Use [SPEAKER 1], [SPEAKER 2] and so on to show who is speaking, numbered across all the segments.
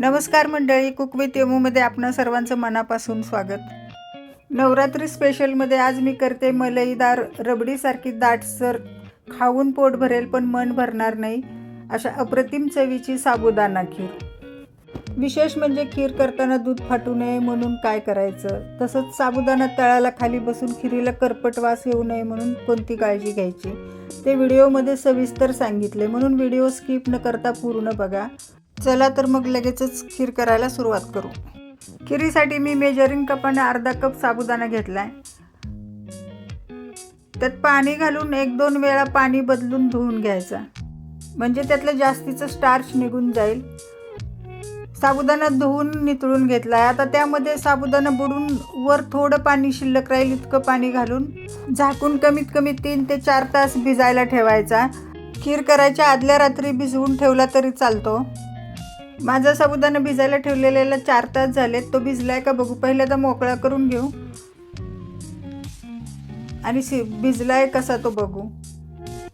[SPEAKER 1] नमस्कार मंडळी cook with यमूमध्ये आपणा सर्वांचं मनापासून स्वागत. नवरात्री स्पेशलमध्ये आज मी करते मलईदार रबडीसारखी दाटसर खाऊन पोट भरेल पण मन भरणार नाही अशा अप्रतिम चवीची साबुदाणा खीर. विशेष म्हणजे खीर करताना दूध फाटू नये म्हणून काय करायचं? तसंच साबुदाणा तळाला खाली बसून खिरीला करपट वास येऊ नये म्हणून कोणती काळजी घ्यायची? ते व्हिडिओमध्ये सविस्तर सांगितले म्हणून व्हिडिओ स्किप न करता पूर्ण बघा. चला तर मग लगेचच खीर करायला सुरुवात करू. खिरीसाठी मी मेजरिंग कपाने अर्धा कप साबुदाणा घेतला आहे त्यात पाणी घालून एक दोन वेळा पाणी बदलून धुवून घ्यायचा. म्हणजे त्यातलं जास्तीचं स्टार्च निघून जाईल. साबुदाणा धुवून नितळून घेतला आहे आता त्यामध्ये साबुदाणा बुडून वर थोडं पाणी शिल्लक राहील इतकं पाणी घालून झाकून कमीत कमी तीन ते चार तास भिजायला ठेवायचा. खीर करायच्या आदल्या रात्री भिजवून ठेवला तरी चालतो. माझा साबुदाणा भिजायला ठेवलेला चार तास झालेत. तो भिजलाय का बघू. पहिल्यांदा मोकळा करून घेऊ. आणि सी भिजलाय कसा तो बघू.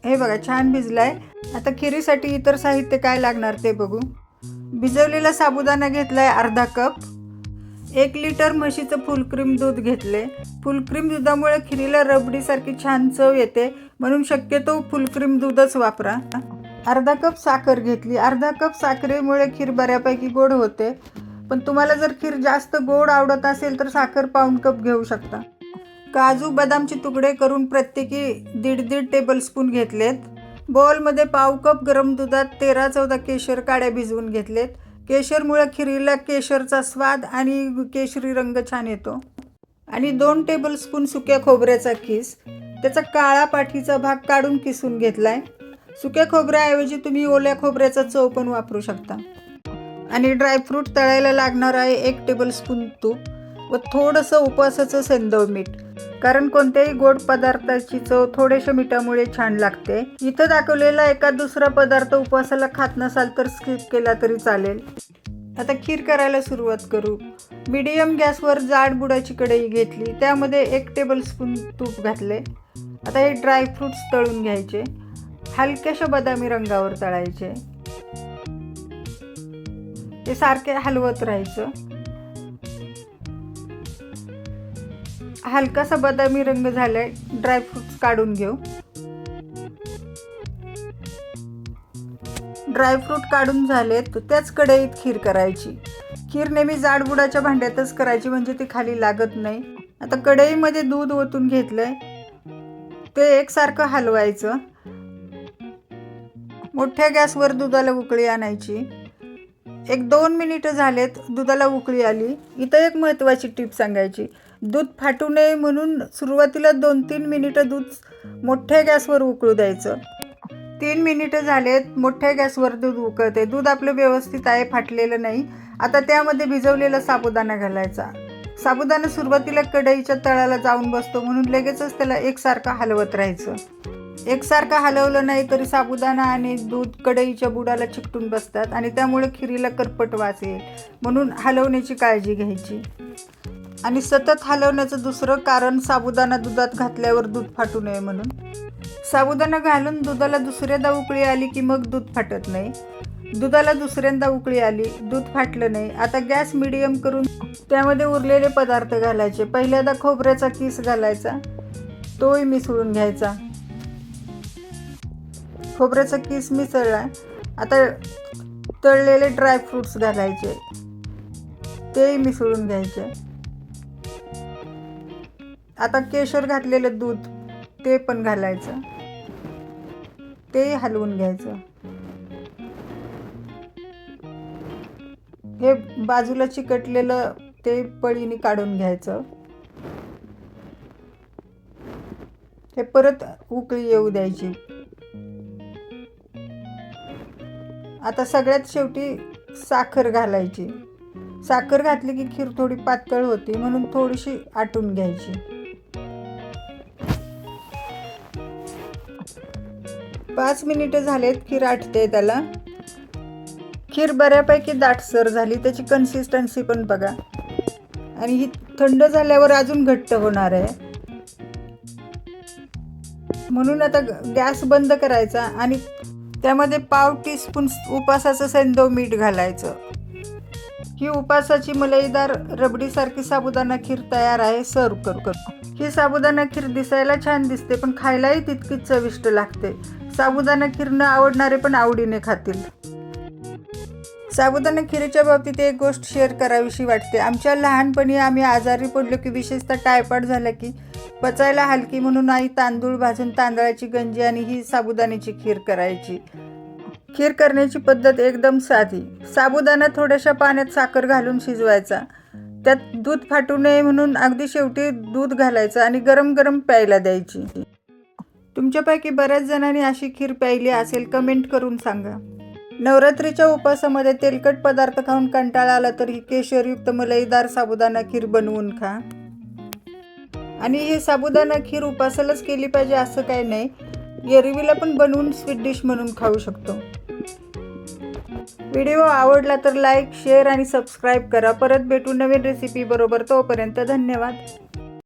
[SPEAKER 1] हे बघा छान भिजलाय. आता खिरीसाठी इतर साहित्य काय लागणार ते बघू. भिजवलेला साबुदाणा घेतलाय अर्धा कप. एक लिटर म्हशीचं फुलक्रीम दूध घेतले. फुलक्रीम दुधामुळे खिरीला रबडीसारखी छान चव येते. म्हणून शक्यतो फुलक्रीम दूधच वापरा. अर्धा कप साखर घेतली. अर्धा कप साखरेमुळे खीर बऱ्यापैकी गोड होते. पण तुम्हाला जर खीर जास्त गोड आवडत असेल तर साखर पाऊण कप घेऊ शकता. काजू बदामचे तुकडे करून प्रत्येकी दीड दीड टेबलस्पून घेतलेत. बॉलमध्ये पाव कप गरम दुधात तेरा चौदा केशर काड्या भिजवून घेतलेत. केशरमुळे खिरीला केशरचा स्वाद आणि केशरी रंग छान येतो. आणि दोन टेबलस्पून सुक्या खोबऱ्याचा किस. त्याचा काळा पाठीचा भाग काढून किसून घेतलाय. सुक्या खोबऱ्याऐवजी तुम्ही ओल्या खोबऱ्याचा चव पण वापरू शकता. आणि ड्रायफ्रूट तळायला लागणार आहे एक टेबलस्पून तूप व थोडंसं उपवासाचं सेंदव मीठ. कारण कोणत्याही गोड पदार्थाची चव थोड्याशा मिठामुळे छान लागते. इथं दाखवलेला एका दुसरा पदार्थ उपवासाला खात नसाल तर स्किप केला तरी चालेल. आता खीर करायला सुरुवात करू. मीडियम गॅसवर जाड बुडाची कढई घेतली. त्यामध्ये एक टेबलस्पून तूप घातले. आता हे ड्रायफ्रूट्स तळून घ्यायचे. हलक्याशा बदामी रंगावर तळायचे. ते सारखे हलवत राहायचं. हलकासा बदामी रंग झालाय ड्रायफ्रुट्स काढून घेऊ. ड्रायफ्रूट काढून झाले तर त्याच कढईत खीर करायची. खीर नेहमी जाडबुडाच्या भांड्यातच करायची म्हणजे ती खाली लागत नाही. आता कढईमध्ये दूध ओतून घेतलंय. ते एकसारखं हलवायचं. मोठ्या गॅसवर दुधाला उकळी आणायची. एक दोन मिनिटं झालेत दुधाला उकळी आली. इथं एक महत्त्वाची टीप सांगायची. दूध फाटू नये म्हणून सुरुवातीला दोन तीन मिनिटं दूध मोठ्या गॅसवर उकळू द्यायचं. तीन मिनिटं झालेत मोठ्या गॅसवर दूध उकळते. दूध आपलं व्यवस्थित आहे फाटलेलं नाही. आता त्यामध्ये भिजवलेला साबुदाणा घालायचा. साबुदाणा सुरुवातीला कढईच्या तळाला जाऊन बसतो. म्हणून लगेचच त्याला एकसारखं हलवत राहायचं. एकसारखं हलवलं नाही तरी साबुदाणा आणि दूध कढईच्या बुडाला चिकटून बसतात आणि त्यामुळे खिरीला करपट वास येईल. म्हणून हलवण्याची काळजी घ्यायची. आणि सतत हलवण्याचं दुसरं कारण साबुदाणा दुधात घातल्यावर दूध फाटू नये म्हणून. साबुदाणा घालून दुधाला दुसऱ्यांदा उकळी आली की मग दूध फाटत नाही. दुधाला दुसऱ्यांदा उकळी आली दूध फाटलं नाही. आता गॅस मिडियम करून त्यामध्ये उरलेले पदार्थ घालायचे. पहिल्यांदा खोबऱ्याचा किस घालायचा. तोही मिसळून घ्यायचा. खोबऱ्याचा किस मिसळला आता तळलेले ड्रायफ्रुट्स घालायचे. तेही मिसळून घ्यायचे. आता केशर घातलेलं दूध ते पण घालायचं. ते हलवून घ्यायचं. हे बाजूला चिकटलेलं ते पळीने काढून घ्यायचं. हे परत उकळी येऊ द्यायची. आता सगळ्यात शेवटी साखर घालायची. साखर घातली की खीर थोडी पातळ होती म्हणून थोडीशी आटून घ्यायची. पाच मिनिटं झालेत खीर आटते त्याला. खीर बऱ्यापैकी दाटसर झाली त्याची कन्सिस्टन्सी पण बघा. आणि ही थंड झाल्यावर अजून घट्ट होणार आहे. म्हणून आता गॅस बंद करायचा आणि त्यामध्ये पाव टीस्पून उपासाचं सेंदव मीठ घालायचं. ही उपासाची मलईदार रबडीसारखी साबुदाणा खीर तयार आहे सर्व करू करू. ही साबुदाणा खीर दिसायला छान दिसते पण खायलाही तितकीच चविष्ट लागते. साबुदाणा खीर न आवडणारे पण आवडीने खातील. साबुदाणा खिरीच्या बाबतीत एक गोष्ट शेअर करावीशी वाटते. आमच्या लहानपणी आम्ही आजारी पडलो की विशेषतः टायफॉइड झाला की पचायला हलकी म्हणून आई तांदूळ भाजून तांदळाची गंजी आणि ही साबुदाण्याची खीर करायची. खीर करण्याची पद्धत एकदम साधी. साबुदाणा थोड्याशा पाण्यात साखर घालून शिजवायचा. त्यात दूध फाटू नये म्हणून अगदी शेवटी दूध घालायचं आणि गरम गरम प्यायला द्यायची. तुमच्यापैकी बऱ्याच जणांनी अशी खीर प्यायली असेल कमेंट करून सांगा. नवरात्रीच्या उपवासामध्ये तेलकट पदार्थ खाऊन कंटाळा आला तर ही केशरयुक्त मलईदार साबुदाणा खीर बनवून खा. आणि हे साबुदाणा खीर उपासालाच केली पाहिजे असं काही नाही. एरवीला पण बनवून स्वीट डिश म्हणून खाऊ शकतो. व्हिडिओ आवडला तर लाईक शेअर आणि सबस्क्राईब करा. परत भेटू नवीन रेसिपी बरोबर तोपर्यंत धन्यवाद.